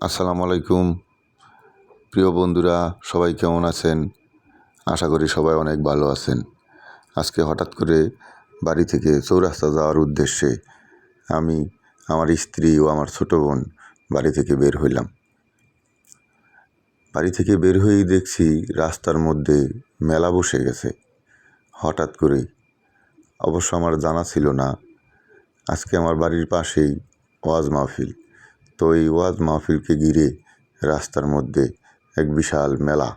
আসসালামু আলাইকুম। প্রিয় বন্ধুরা, সবাই কেমন আছেন? আশা করি সবাই অনেক ভালো আছেন। আজকে হঠাৎ করে বাড়ি থেকে চৌরাস্তা যাওয়ার উদ্দেশ্যে আমি আমার স্ত্রী ও আমার ছোটো বোন বাড়ি থেকে বের হইলাম। বাড়ি থেকে বের হয়েই দেখছি রাস্তার মধ্যে মেলা বসে গেছে। হঠাৎ করে অবশ্য আমার জানা ছিল না। আজকে আমার বাড়ির পাশেই ওয়াজ মাহফিল। তো এই ওয়াজ মাহফিলকে ঘিরে রাস্তার মধ্যে এক বিশাল মেলা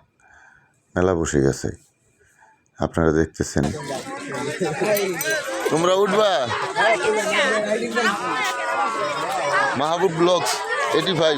মেলা বসে গেছে। আপনারা দেখতেছেন। তোমরা উঠবা। Mahbub vlogs eighty five.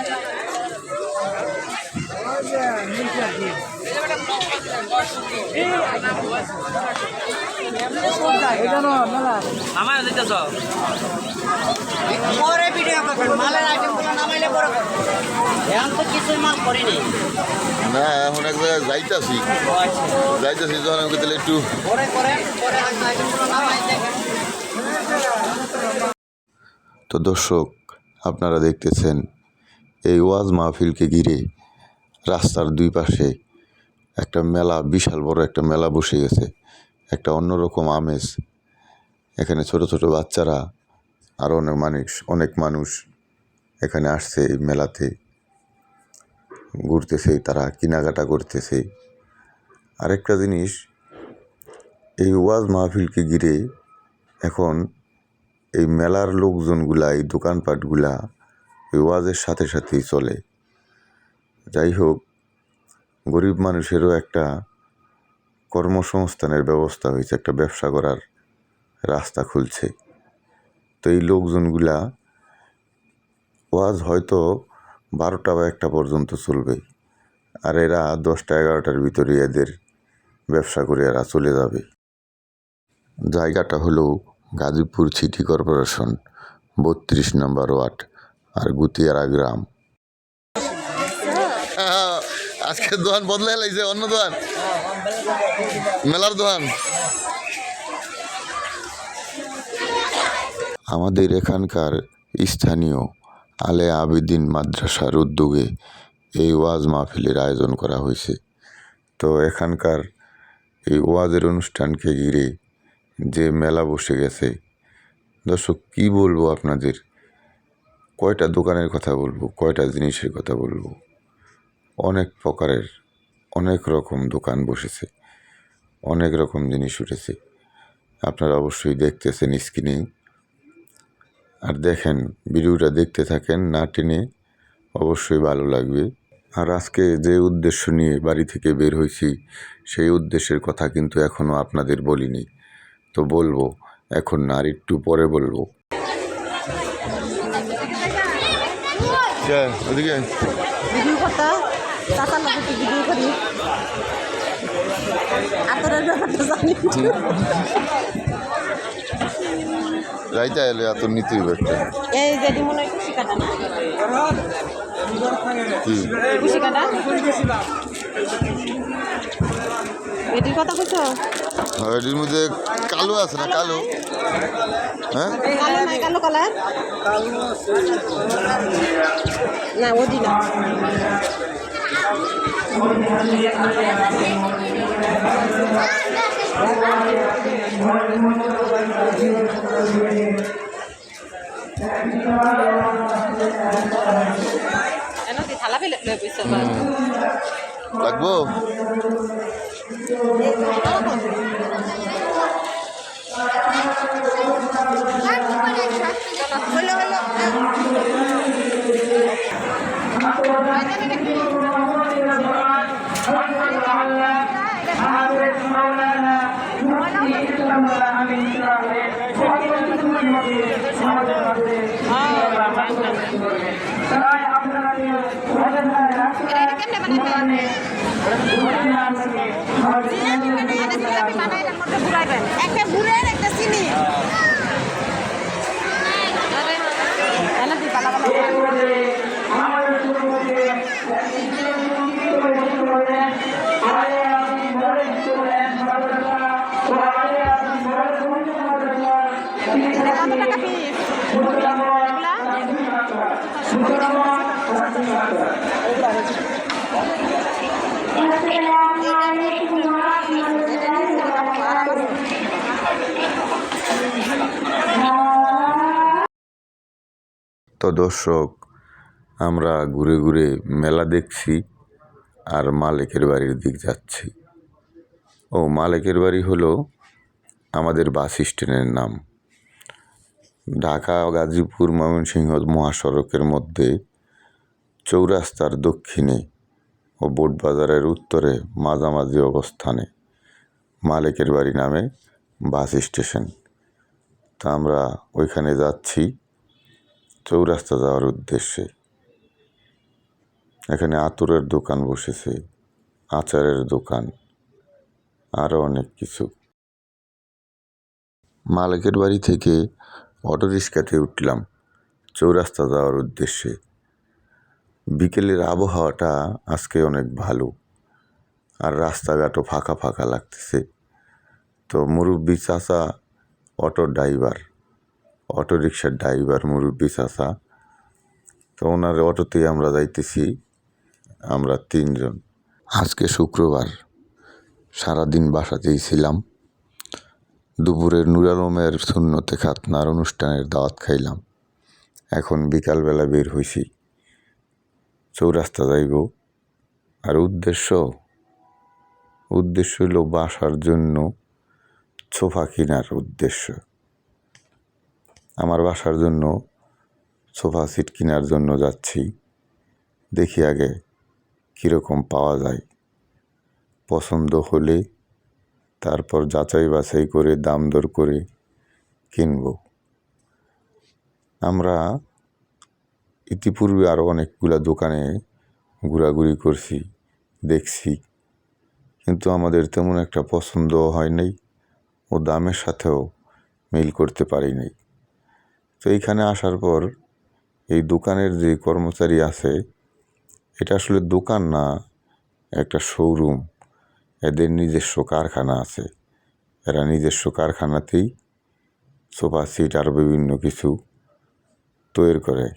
পরে ভিডিও করবেন মালের আইটেমগুলো নামাইলে পরে এখন তো কিছুই মাল করিনি না, এখন এক জায়গায় যাইতাছি। যাইতাছি, যখন তাহলে একটু পরে পরে আইটেমগুলো নামাই তো দর্শক, আপনারা দেখতেছেন, এই ওয়াজ মাহফিলকে ঘিরে রাস্তার দুই পাশে একটা মেলা, বিশাল বড় একটা মেলা বসে গেছে। একটা অন্যরকম আমেজ। এখানে ছোট ছোট বাচ্চারা আরও অনেক মানুষ অনেক মানুষ এখানে আসছে এই মেলাতে। ঘুরতেছে, তারা কেনাকাটা করতেছে। আরেকটা জিনিস, এই ওয়াজ মাহফিলকে ঘিরে এখন এই মেলার লোকজনগুলা, এই দোকানপাটগুলা এই ওয়াজের সাথে সাথেই চলে। যাই হোক গরিব মানুষেরও একটা কর্মসংস্থানের ব্যবস্থা হয়েছে, একটা ব্যবসা করার রাস্তা খুলছে। তো এই লোকজনগুলা ওয়াজ হয়তো বারোটা বা একটা পর্যন্ত চলবে, আর এরা দশটা এগারোটার ভিতরে এদের ব্যবসা করে এরা চলে যাবে। জায়গাটা হলো গাজীপুর সিটি কর্পোরেশন, বত্রিশ নম্বর ওয়ার্ড, আর গুতিয়ারা গ্রাম। আজকে দোকান বদলে লাগছে অন্য দোকান? মেলার দোকান? আমাদের এখানকার স্থানীয় আলে আবিদিন মাদ্রাসার উদ্যোগে এই ওয়াজ মাহফিলের আয়োজন করা হয়েছে। তো এখানকার এই ওয়াজের অনুষ্ঠানকে ঘিরে যে মেলা বসে গেছে, দর্শক, কী বলব আপনাদের? কয়টা দোকানের কথা বলব, কয়টা জিনিসের কথা বলব? অনেক প্রকারের অনেক রকম দোকান বসেছে অনেক রকম জিনিস উঠেছে। আপনারা অবশ্যই দেখতেছেন স্ক্রিনে। আর দেখেন ভিডিওটা দেখতে থাকেন না টেনে অবশ্যই ভালো লাগবে। আর আজকে যে উদ্দেশ্য নিয়ে বাড়ি থেকে বের হয়েছি সেই উদ্দেশ্যের কথা কিন্তু এখনও আপনাদের বলিনি। তো বলব এখন না আর একটু পরে বলব। ওদিকে। চাচার লোক একটু ভিডিও করি আতরের ব্যাপারটা জানি রাইতা এলে এত নিতে একটা এই যেটি মনে হয় খুশি কাটা না খুশি কাটা এটির কথা কইছ এটির মধ্যে কালো আছে না কালো? হ্যাঁ? কালো নাই কালো কালার? না ওদি না। থালা ফেলে ফেলে কইছ লাগবো? ঘুরাইবেন একটা গুড়ের একটা চিনি কত টাকা এগুলা? তো দর্শক, আমরা ঘুরে ঘুরে মেলা দেখছি আর মালিকের বাড়ির দিক যাচ্ছি। ও মালিকের বাড়ি হলো আমাদের বাস স্ট্যান্ডের নাম। ঢাকা গাজীপুর ময়মনসিংহ মহাসড়কের মধ্যে চৌরাস্তার দক্ষিণে ও বোটবাজারের উত্তরে মাঝামাঝি অবস্থানে মালিকের বাড়ি নামে বাস স্টেশন। তা আমরা ওইখানে যাচ্ছি চৌরাস্তা যাওয়ার উদ্দেশ্যে। এখানে আতরের দোকান বসেছে, আচারের দোকান আরও অনেক কিছু। মালিকের বাড়ি থেকে অটো রিক্সাতে উঠলাম চৌরাস্তা যাওয়ার উদ্দেশ্যে। বিকেলের আবহাওয়াটা আজকে অনেক ভালো, আর রাস্তাঘাটও ফাঁকা ফাঁকা লাগতেছে। তো মুরব্বী চাচা অটো ড্রাইভার, অটো রিক্সার ড্রাইভার মুরব্বী চাচা। তো ওনার অটোতেই আমরা যাইতেছি, আমরা তিনজন। আজকে শুক্রবার, সারাদিন বাসাতেই ছিলাম। দুপুরের নুর আলমের শূন্যতে খাতনার অনুষ্ঠানের দাওয়াত খাইলাম। এখন বিকালবেলা বের হইছি, চৌরাস্তা যাইব। আর উদ্দেশ্য উদ্দেশ্য হলো বাসার জন্য সোফা কেনার উদ্দেশ্য। আমার বাসার জন্য সোফা সিট কেনার জন্য যাচ্ছি। দেখি আগে কীরকম পাওয়া যায়। পছন্দ হলে তারপর যাচাই বাছাই করে দাম দর করে কিনব। আমরা ইতিপূর্বে আরও অনেকগুলা দোকানে ঘোরাঘুরি করছি, দেখছি। কিন্তু আমাদের তেমন একটা পছন্দ হয় নাই। ও দামের সাথেও মিল করতে পারি নাই তো এইখানে আসার পর এই দোকানের যে কর্মচারী আছে, এটা আসলে দোকান না, একটা শোরুম এদের নিজস্ব কারখানা আছে। এরা নিজস্ব কারখানাতেই সোফা সিট আর বিভিন্ন কিছু তৈরি করে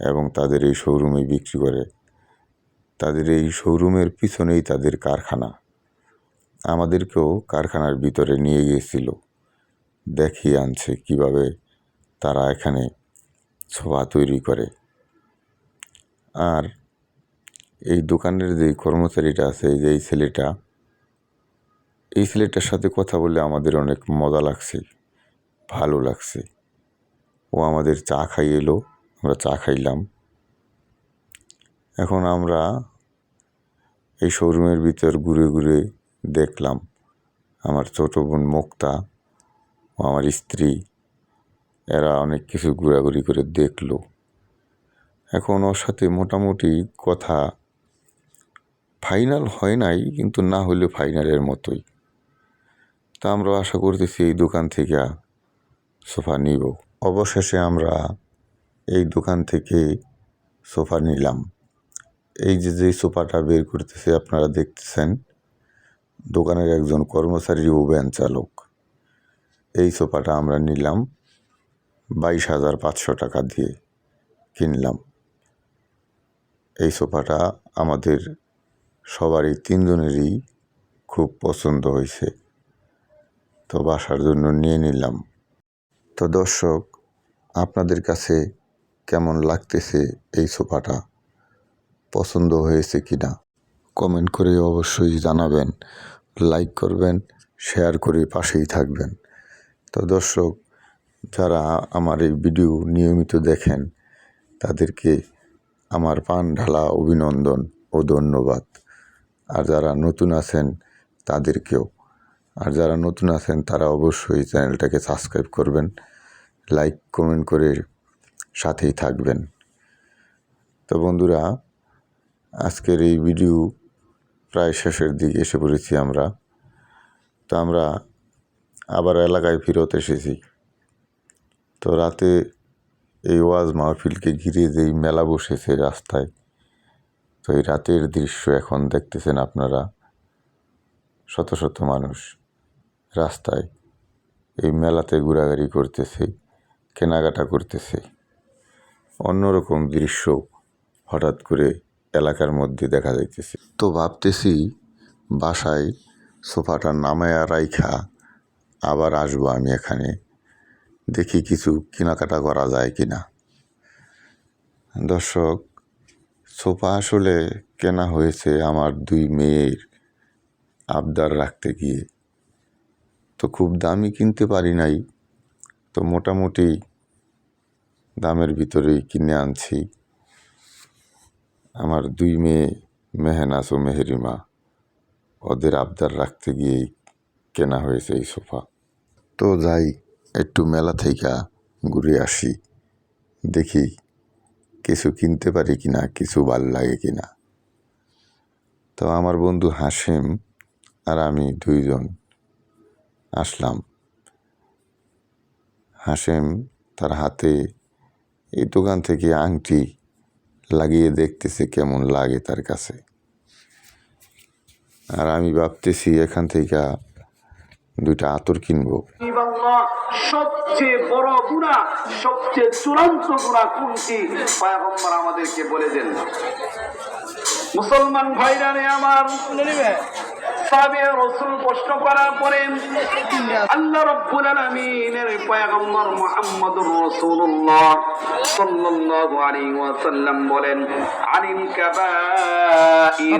এবং তাদের এই শোরুমে বিক্রি করে। তাদের এই শোরুমের পিছনেই তাদের কারখানা। আমাদেরকেও কারখানার ভিতরে নিয়ে গিয়েছিল। দেখিয়ে আনছে কীভাবে তারা এখানে সোফা তৈরি করে। আর এই দোকানের যে কর্মচারীটা আছে যে এই ছেলেটা, এই ছেলেটার সাথে কথা বলে আমাদের অনেক মজা লাগছে, ভালো লাগছে। ও আমাদের চা খাই এলো, আমরা চা খাইলাম। এখন আমরা এই শোরুমের ভিতর ঘুরে ঘুরে দেখলাম আমার ছোটো বোন মুক্তা ও আমার স্ত্রী, এরা অনেক কিছু ঘোরাঘুরি করে দেখল। এখন ওর সাথে মোটামুটি কথা ফাইনাল হয় নাই, কিন্তু না হলে ফাইনালের মতোই। তা আমরা আশা করতেছি এই দোকান থেকে সোফা নিব। অবশেষে আমরা এই দোকান থেকে সোফা নিলাম। এই যে যে সোফাটা বের করতেছে আপনারা দেখতেছেন দোকানের একজন কর্মচারী ও ভ্যান চালক। এই সোফাটা আমরা নিলাম বাইশ হাজার পাঁচশো টাকা দিয়ে কিনলাম। এই সোফাটা আমাদের সবারই, তিনজনেরই খুব পছন্দ হয়েছে। তো বাসার জন্য নিয়ে নিলাম। তো দর্শক, আপনাদের কাছে কেমন লাগতেছে এই সোফাটা? পছন্দ হয়েছে কি না কমেন্ট করে অবশ্যই জানাবেন, লাইক করবেন, শেয়ার করে পাশেই থাকবেন। তো দর্শক, যারা আমার এই ভিডিও নিয়মিত দেখেন, তাদেরকে আমার পান ঢালা অভিনন্দন ও ধন্যবাদ। আর যারা নতুন আছেন, তাদেরকেও। আর যারা নতুন আছেন, তারা অবশ্যই চ্যানেলটাকে সাবস্ক্রাইব করবেন, লাইক, কমেন্ট করে সাথেই থাকবেন। তো বন্ধুরা, আজকের এই ভিডিও প্রায় শেষের দিকে এসে পড়েছি আমরা। তো আমরা আবার এলাকায় ফেরত এসেছি। তো রাতে এই ওয়াজ মাহফিলকে ঘিরে যেই মেলা বসেছে রাস্তায়, তো এই রাতের দৃশ্য এখন দেখতেছেন আপনারা। শত শত মানুষ রাস্তায় এই মেলাতে ঘোরাঘুরি করতেছে, কেনাকাটা করতেছে। অন্যরকম দৃশ্য হঠাৎ করে এলাকার মধ্যে দেখা যাইতেছে। তো ভাবতেছি বাসায় সোফাটা নামায়া রাইখা আবার আসব আমি এখানে। দেখি কিছু কেনাকাটা করা যায় কি না দর্শক, সোফা আসলে কেনা হয়েছে আমার দুই মেয়ের আবদার রাখতে গিয়ে। তো খুব দামি কিনতে পারি নাই, তো মোটামুটি দামের ভিতরেই কিনে আনছি। আমার দুই মেয়ে মেহনাস ও মেহেরিমা, ওদের আবদার রাখতে গিয়েই কেনা হয়েছে এই সোফা। তো যাই, একটু মেলা থেকে ঘুরে আসি, দেখি কিছু কিনতে পারি কিনা, কিছু ভালো লাগে কিনা। তো আমার বন্ধু হাসিম আর আমি দুইজন আসলাম। হাসেম তার হাতে এই দোকান থেকে আংটি লাগিয়ে দেখতেছে কেমন লাগে তার কাছে। আর আমি ভাবতেছি এখান থেকে দুইটা আতর কিনবো। সবচেয়ে বড় গুণা, সবচেয়ে চূড়ান্ত গুণা কোনটি? পায়গম্বর আমাদেরকে বলে দেন। মুসলমান ভাইরা আমার সাহাবে রসুল প্রশ্ন করার পরে আল্লাহ রব্বুল আলামিনের পয়গম্বর মুহাম্মদুর রাসূলুল্লাহ সাল্লাল্লাহু আলাইহি ওয়াসাল্লাম বলেন আনিল কাবাইর।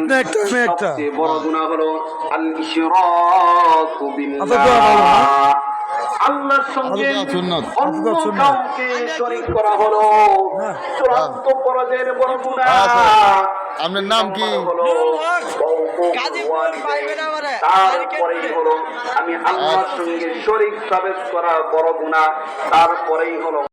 সবচেয়ে বড় গুনাহ হলো আল ইশরাকু আচ্ছা, বিল্লাহ? আল্লাহর সঙ্গে আচ্ছা, অন্য আচ্ছা, কাউকে শরীক করা হলো হ্যাঁ। চূড়ান্ত পরাজয়ের বড় আচ্ছা। আপনার নাম কি? তারপরেই হলো আমি আল্লাহর সঙ্গে শরীর সাবেশ করা বড় গুণা তারপরেই হলো